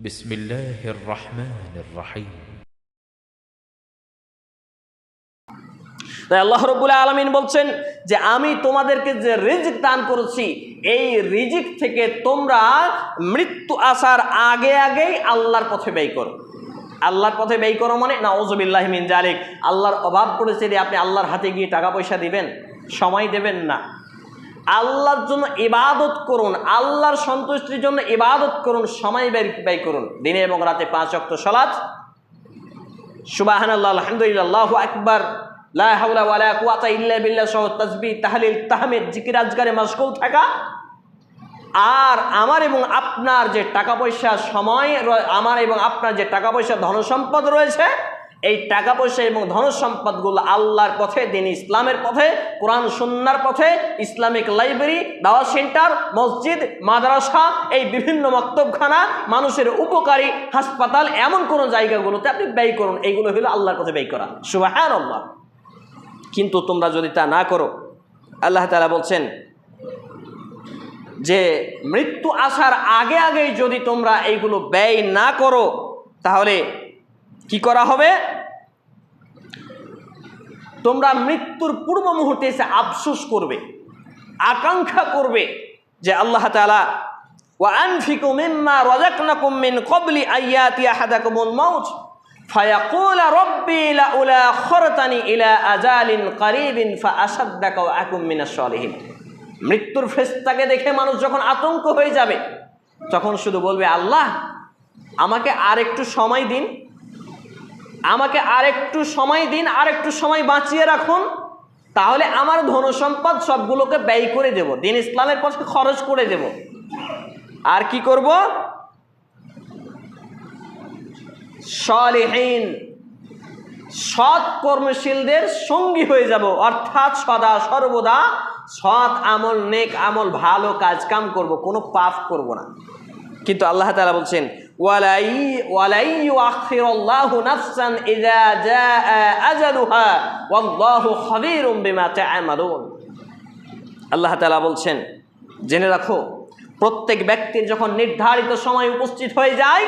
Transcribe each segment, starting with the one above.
بسم الله الرحمن الرحيم তাই আল্লাহ রবুল্লা আলমিন বলছেন যে আমি তোমাদেরকে যে রিজিক দান করেছি এই রিজিক থেকে তোমরা মৃত্যু আসার আগে আগেই আল্লাহর পথে ব্যয় করো আল্লাহর পথে ব্যয় করো মানে না ওজবিল্লাহ মিন জালিক আল্লাহর অভাব পড়েছে যে আপনি আল্লাহর হাতে গিয়ে টাকা পয়সা দিবেন সময় দেবেন না আল্লাহর জন্য ইবাদত করুন, আল্লাহর সন্তুষ্টির জন্য ইবাদত করুন, সময় ব্যয় করুন। দিনে এবং রাতে পাঁচ অক্ট সলাৎ সুবাহান আল্লাহ আলহামদুলিল্লাহ বিল্লাহ সহ তাসবিহ, তাহলিল, তাহমিদ, জিকির আজগারে মশগুল থাকা। আর আমার এবং আপনার যে টাকা পয়সা সময় আমার এবং আপনার যে টাকা পয়সা ধনসম্পদ রয়েছে এই টাকা পয়সা এবং ধনসম্পদগুলো আল্লাহর পথে, দিন ইসলামের পথে, কোরআন সুন্নার পথে, ইসলামিক লাইব্রেরি দাওয়া সেন্টার, মসজিদ, মাদ্রাসা, এই বিভিন্ন মক্তবখানা, মানুষের উপকারী হাসপাতাল, এমন কোনো জায়গাগুলোতে আপনি ব্যয় করুন। এইগুলো হলো আল্লাহর পথে ব্যয় করা। সুবাহান আল্লাহ কিন্তু তোমরা যদি তা না করো, আল্লাহ তালা বলছেন যে, মৃত্যু আসার আগে আগেই যদি তোমরা এইগুলো ব্যয় না করো, তাহলে কি করা হবে তোমরা মৃত্যুর পূর্ব মুহূর্তে এসে আফসোস করবে আকাঙ্ক্ষা করবে যে আল্লাহ তালা وأنفقوا مما رزقناكم من قبل أن يأتي أحدكم الموت فيقول ربي لولا أخرتني إلى أجال قريب فأصدق وأكن من الصالحين মৃত্যুর ফেস্তাকে দেখে মানুষ যখন আতঙ্ক হয়ে যাবে তখন শুধু বলবে আল্লাহ আমাকে আর একটু সময় দিন আমাকে আর একটু সময় দিন আর একটু সময় বাঁচিয়ে রাখুন, তাহলে আমার ধনসম্পদ সবগুলোকে ব্যয় করে দেব। দিন ইসলামের পথে খরচ করে দেব। আর কি করব? সলিহীন, সৎ কর্মশীলদের সঙ্গী হয়ে যাব। অর্থাৎ সদা সর্বদা সৎ আমল, নেক আমল, ভালো কাজ কাম করব, কোনো পাপ করব না। কিন্তু আল্লাহ তালা বলছেন ওয়ালাই আল্লাহ বলছেন, জেনে রাখো, প্রত্যেক ব্যক্তির যখন নির্ধারিত সময় উপস্থিত হয়ে যায়,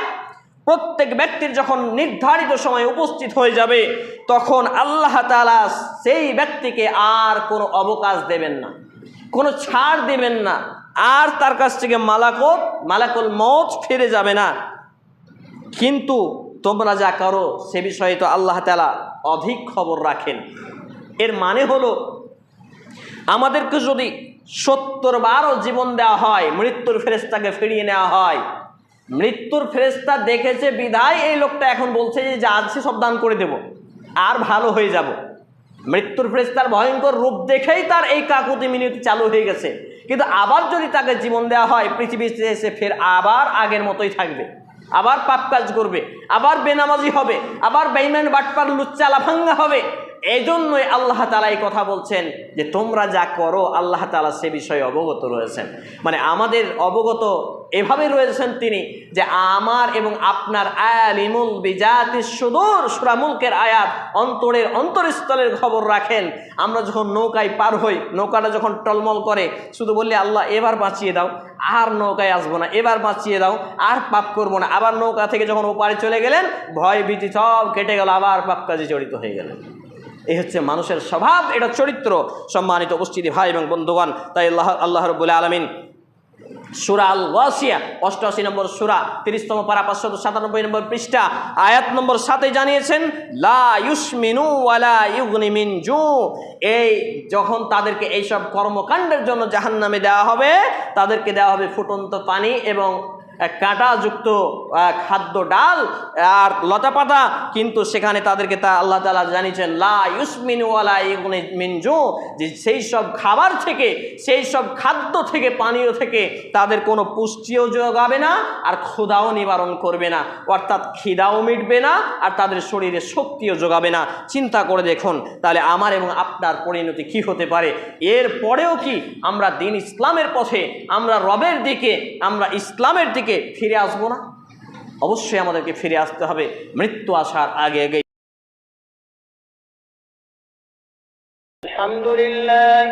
প্রত্যেক ব্যক্তির যখন নির্ধারিত সময় উপস্থিত হয়ে যাবে, তখন আল্লাহ তালা সেই ব্যক্তিকে আর কোনো অবকাশ দেবেন না, কোনো ছাড় দেবেন না, আর তার কাছ থেকে মালাকত, মালাকুল মত ফিরে যাবে না। কিন্তু তোমরা যা করো, সে বিষয়ে তো আল্লাহ তালা অধিক খবর রাখেন। এর মানে হলো, আমাদেরকে যদি সত্তর বারও জীবন দেওয়া হয়, মৃত্যুর ফেরেস্তাকে ফিরিয়ে নেওয়া হয়, মৃত্যুর ফেরেস্তা দেখেছে বিধায় এই লোকটা এখন বলছে যে, যা আছে সব দান করে দেব, আর ভালো হয়ে যাব। মৃত্যুর ফেরেস্তার ভয়ঙ্কর রূপ দেখেই তার এই কাকুতি মিনতি চালু হয়ে গেছে। কিন্তু আবার যদি তাকে জীবন দেওয়া হয়, পৃথিবীতে এসে ফের আবার আগের মতোই থাকবে। আবার পাপ কাজ করবে আবার বেনামাজি হবে আবার বেইমান বাটপার লুচ্চা লাফাঙ্গা হবে। এই জন্যই আল্লাহ তালা এই কথা বলছেন যে তোমরা যা করো, আল্লাহ তালা সে বিষয়ে অবগত রয়েছেন। মানে আমাদের অবগত এভাবে রয়েছেন তিনি যে আমার এবং আপনার আলিমুল বিজাতি সুদূর সুরামুলকের আয়াত অন্তরের অন্তরস্থলের খবর রাখেন। আমরা যখন নৌকায় পার হই, নৌকাটা যখন টলমল করে, শুধু বললে, আল্লাহ, এবার বাঁচিয়ে দাও। আর নৌকায় আসব না, এবার বাঁচিয়ে দাও। আর পাপ করব না। আবার নৌকা থেকে যখন ওপারে চলে গেলেন, ভয় ভীতি সব কেটে গেল, আবার পাপ কাজে জড়িত হয়ে গেলেন। এই হচ্ছে মানুষের স্বভাব, এটা চরিত্র। সম্মানিত উপস্থিতি ভাই এবং বন্ধুগণ, তাই আল্লাহ আল্লাহ রবুল্লা আলমিন সুরা আল ওয়াসিয়া অষ্টআশি নম্বর সুরা, তিরিশতম পারা পাঁচশত সাতানব্বই নম্বর পৃষ্ঠা, আয়াত নম্বর সাথে জানিয়েছেন, লা ইউসমিনু ওয়ালা ইউগনি মিন জু, এই যখন তাদেরকে এইসব কর্মকাণ্ডের জন্য জাহান্নামে দেওয়া হবে, তাদেরকে দেওয়া হবে ফুটন্ত পানি এবং কাঁটাযুক্ত খাদ্য ডাল আর লতা পাতা। কিন্তু সেখানে তাদেরকে তা আল্লাহ তালা জানিয়েছেন, লা ইউসমিন ওয়ালা ইগুনি মিনজু যে সেই সব খাবার থেকে, সেই সব খাদ্য থেকে, পানীয় থেকে তাদের কোনো পুষ্টিও যোগাবে না আর ক্ষুদাও নিবারণ করবে না। অর্থাৎ খিদাও মিটবে না আর তাদের শরীরে শক্তিও যোগাবে না। চিন্তা করে দেখুন, তাহলে আমার এবং আপনার পরিণতি কি হতে পারে? এর পরেও কি আমরা দিন ইসলামের পথে, আমরা রবের দিকে, আমরা ইসলামের দিকে থেকে ফিরে আসব না। অবশ্যই আমাদেরকে ফিরে আসতে হবে। মৃত্যু আসার আগে আগে আলহামদুলিল্লাহ